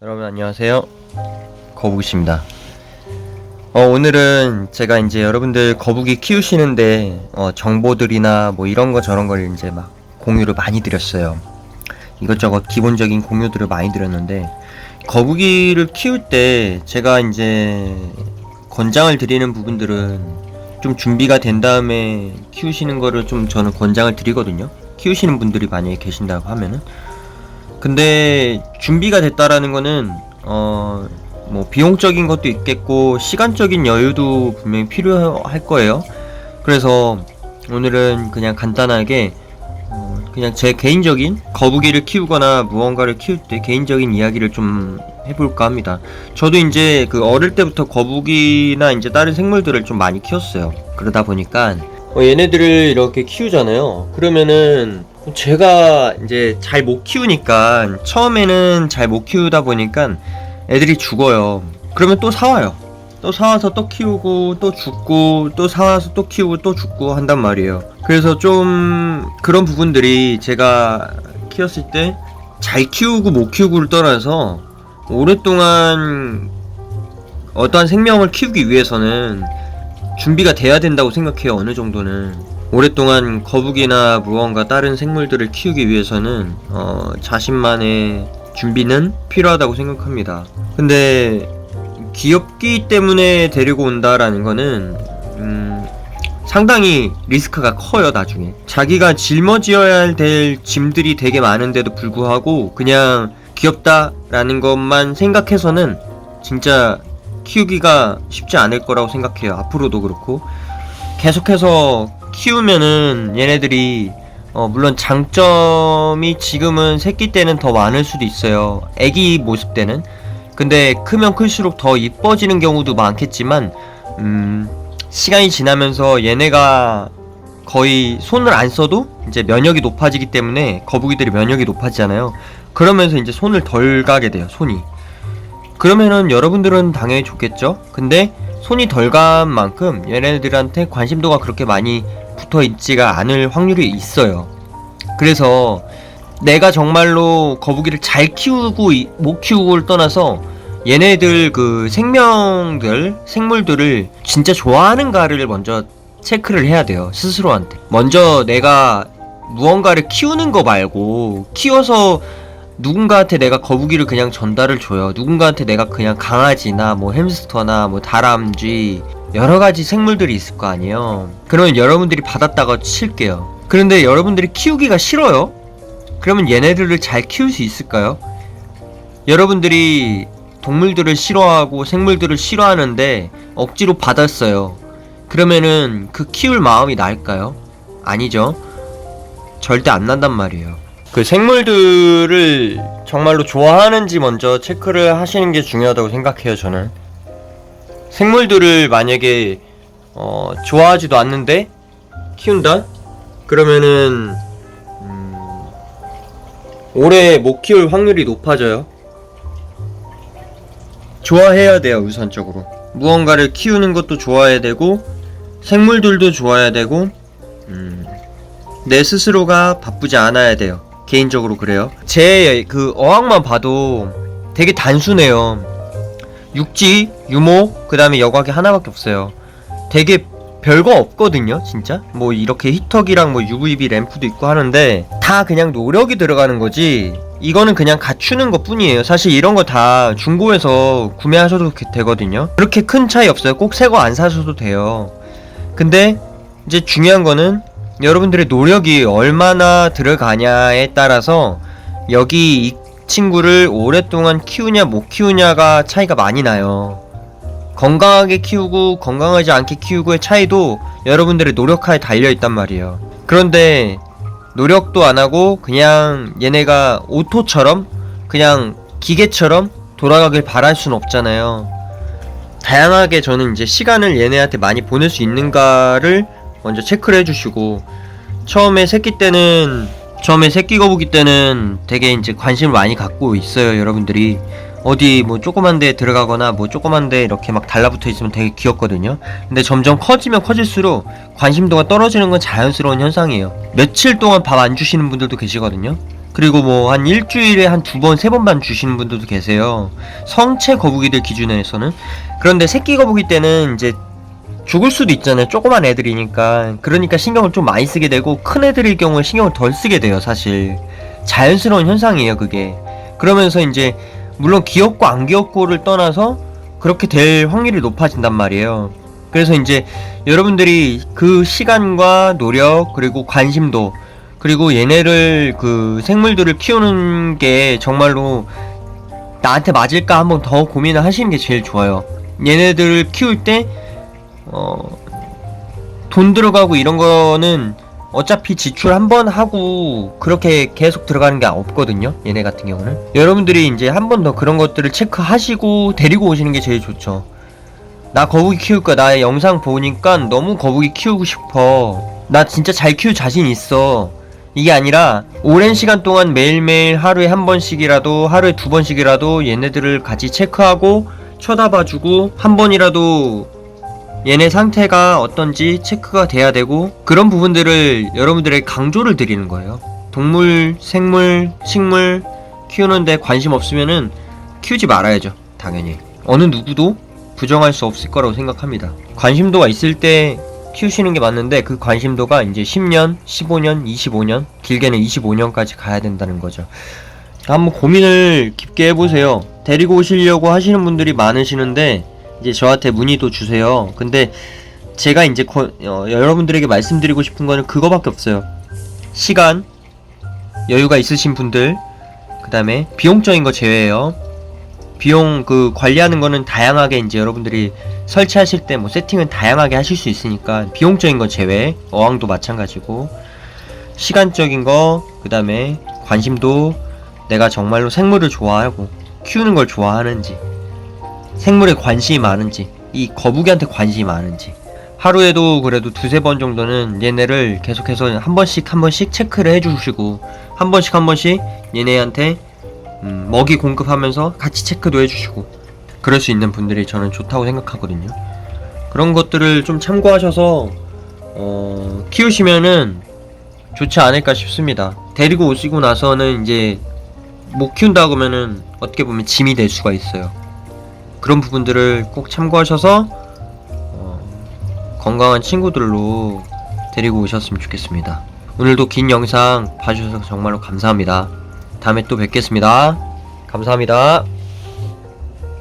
여러분 안녕하세요. 거북이십니다. 어, 오늘은 제가 이제 여러분들 거북이 키우시는데 어, 정보들이나 뭐 이런 거 저런 걸 이제 막 공유를 많이 드렸어요. 이것저것 기본적인 공유들을 많이 드렸는데 거북이를 키울 때 제가 이제 권장을 드리는 부분들은 좀 준비가 된 다음에 키우시는 거를 좀 저는 권장을 드리거든요. 키우시는 분들이 만약에 계신다고 하면은 근데 준비가 됐다라는 거는 어 뭐 비용적인 것도 있겠고 시간적인 여유도 분명히 필요할 거예요. 그래서 오늘은 그냥 간단하게 어 그냥 제 개인적인 거북이를 키우거나 무언가를 키울 때 개인적인 이야기를 좀 해볼까 합니다. 저도 이제 그 어릴 때부터 거북이나 이제 다른 생물들을 좀 많이 키웠어요. 그러다 보니까 어, 얘네들을 이렇게 키우잖아요. 그러면은 제가 이제 잘 못 키우니까 처음에는 잘 못 키우다 보니까 애들이 죽어요. 그러면 또 사와요. 또 사와서 또 키우고 또 죽고 또 사와서 또 키우고 또 죽고 한단 말이에요. 그래서 좀 그런 부분들이 제가 키웠을 때 잘 키우고 못 키우고를 떠나서 오랫동안 어떠한 생명을 키우기 위해서는 준비가 돼야 된다고 생각해요. 어느 정도는. 오랫동안 거북이나 무언가 다른 생물들을 키우기 위해서는 어, 자신만의 준비는 필요하다고 생각합니다. 근데 귀엽기 때문에 데리고 온다라는 거는 음, 상당히 리스크가 커요 나중에. 자기가 짊어지어야 될 짐들이 되게 많은데도 불구하고 그냥 귀엽다라는 것만 생각해서는 진짜 키우기가 쉽지 않을 거라고 생각해요. 앞으로도 그렇고. 계속해서 키우면은 얘네들이 어 물론 장점이 지금은 새끼 때는 더 많을 수도 있어요. 애기 모습 때는. 근데 크면 클수록 더 이뻐지는 경우도 많겠지만 음 시간이 지나면서 얘네가 거의 손을 안 써도 이제 면역이 높아지기 때문에 거북이들이 면역이 높아지잖아요. 그러면서 이제 손을 덜 가게 돼요. 손이. 그러면은 여러분들은 당연히 좋겠죠. 근데 손이 덜 간 만큼 얘네들한테 관심도가 그렇게 많이 붙어 있지가 않을 확률이 있어요. 그래서 내가 정말로 거북이를 잘 키우고 이- 못 키우고를 떠나서 얘네들 그 생명들, 생물들을 진짜 좋아하는가를 먼저 체크를 해야 돼요. 스스로한테. 먼저 내가 무언가를 키우는 거 말고 키워서 누군가한테 내가 거북이를 그냥 전달을 줘요. 누군가한테 내가 그냥 강아지나 뭐 햄스터나 뭐 다람쥐 여러 가지 생물들이 있을 거 아니에요. 그러면 여러분들이 받았다가 칠게요. 그런데 여러분들이 키우기가 싫어요? 그러면 얘네들을 잘 키울 수 있을까요? 여러분들이 동물들을 싫어하고 생물들을 싫어하는데 억지로 받았어요. 그러면은 그 키울 마음이 날까요? 아니죠. 절대 안 난단 말이에요. 그 생물들을 정말로 좋아하는지 먼저 체크를 하시는 게 중요하다고 생각해요, 저는. 생물들을 만약에 어, 좋아하지도 않는데 키운다? 그러면은 음, 오래 못 키울 확률이 높아져요. 좋아해야 돼요, 우선적으로. 무언가를 키우는 것도 좋아해야 되고 생물들도 좋아해야 되고 음, 내 스스로가 바쁘지 않아야 돼요. 개인적으로 그래요. 제 그 어항만 봐도 되게 단순해요. 육지, 유모, 그 다음에 여과기 하나밖에 없어요. 되게 별거 없거든요, 진짜. 뭐 이렇게 히터기랑 뭐 UVB 램프도 있고 하는데 다 그냥 노력이 들어가는 거지. 이거는 그냥 갖추는 것 뿐이에요. 사실 이런 거 다 중고에서 구매하셔도 게- 되거든요. 그렇게 큰 차이 없어요. 꼭 새 거 안 사셔도 돼요. 근데 이제 중요한 거는 여러분들의 노력이 얼마나 들어가냐에 따라서 여기 이 친구를 오랫동안 키우냐 못 키우냐가 차이가 많이 나요. 건강하게 키우고 건강하지 않게 키우고의 차이도 여러분들의 노력하에 달려 있단 말이에요. 그런데 노력도 안 하고 그냥 얘네가 오토처럼 그냥 기계처럼 돌아가길 바랄 순 없잖아요. 다양하게 저는 이제 시간을 얘네한테 많이 보낼 수 있는가를 먼저 체크를 해주시고 처음에 새끼 때는 처음에 새끼 거북이 때는 되게 이제 관심을 많이 갖고 있어요 여러분들이 어디 뭐 조그만 데 들어가거나 뭐 조그만 데 이렇게 막 달라붙어 있으면 되게 귀엽거든요 근데 점점 커지면 커질수록 관심도가 떨어지는 건 자연스러운 현상이에요 며칠 동안 밥 안 주시는 분들도 계시거든요 그리고 뭐 한 일주일에 한 두 번, 세 번만 주시는 분들도 계세요. 성체 거북이들 기준에서는. 그런데 새끼 거북이 때는 이제 죽을 수도 있잖아요. 조그만 애들이니까. 그러니까 신경을 좀 많이 쓰게 되고 큰 애들일 경우에 신경을 덜 쓰게 돼요, 사실. 자연스러운 현상이에요, 그게. 그러면서 이제 물론 귀엽고 안 귀엽고를 떠나서 그렇게 될 확률이 높아진단 말이에요. 그래서 이제 여러분들이 그 시간과 노력 그리고 관심도 그리고 얘네를 그 생물들을 키우는 게 정말로 나한테 맞을까 한번 더 고민을 하시는 게 제일 좋아요. 얘네들을 키울 때 어, 돈 들어가고 이런 거는 어차피 지출 한 번 하고 그렇게 계속 들어가는 게 없거든요. 얘네 같은 경우는. 여러분들이 이제 한 번 더 그런 것들을 체크하시고 데리고 오시는 게 제일 좋죠. 나 거북이 키울 거야. 나 영상 보니까 너무 거북이 키우고 싶어. 나 진짜 잘 키울 자신 있어. 이게 아니라 오랜 시간 동안 매일매일 하루에 한 번씩이라도 하루에 두 번씩이라도 얘네들을 같이 체크하고 쳐다봐주고 한 번이라도 얘네 상태가 어떤지 체크가 돼야 되고 그런 부분들을 여러분들에게 강조를 드리는 거예요. 동물, 생물, 식물 키우는데 관심 없으면은 키우지 말아야죠. 당연히. 어느 누구도 부정할 수 없을 거라고 생각합니다. 관심도가 있을 때 키우시는 게 맞는데 그 관심도가 이제 10년, 15년, 25년, 길게는 25년까지 가야 된다는 거죠. 한번 고민을 깊게 해보세요. 데리고 오시려고 하시는 분들이 많으시는데 이제 저한테 문의도 주세요. 근데 제가 이제 거- 어, 여러분들에게 말씀드리고 싶은 거는 그거밖에 없어요. 시간, 여유가 있으신 분들, 그 다음에 비용적인 거 제외해요. 비용 그 관리하는 거는 다양하게 이제 여러분들이 설치하실 때 뭐 세팅은 다양하게 하실 수 있으니까 비용적인 거 제외, 어항도 마찬가지고 시간적인 거, 그 다음에 관심도 내가 정말로 생물을 좋아하고 키우는 걸 좋아하는지 생물에 관심이 많은지 이 거북이한테 관심이 많은지. 하루에도 그래도 두세 번 정도는 얘네를 계속해서 한 번씩 한 번씩 체크를 해주시고 한 번씩 한 번씩 얘네한테 음, 먹이 공급하면서 같이 체크도 해주시고 그럴 수 있는 분들이 저는 좋다고 생각하거든요. 그런 것들을 좀 참고하셔서 어, 키우시면은 좋지 않을까 싶습니다. 데리고 오시고 나서는 이제 못 키운다 그러면은 어떻게 보면 짐이 될 수가 있어요 그런 부분들을 꼭 참고하셔서 어, 건강한 친구들로 데리고 오셨으면 좋겠습니다. 오늘도 긴 영상 봐주셔서 정말로 감사합니다. 다음에 또 뵙겠습니다. 감사합니다.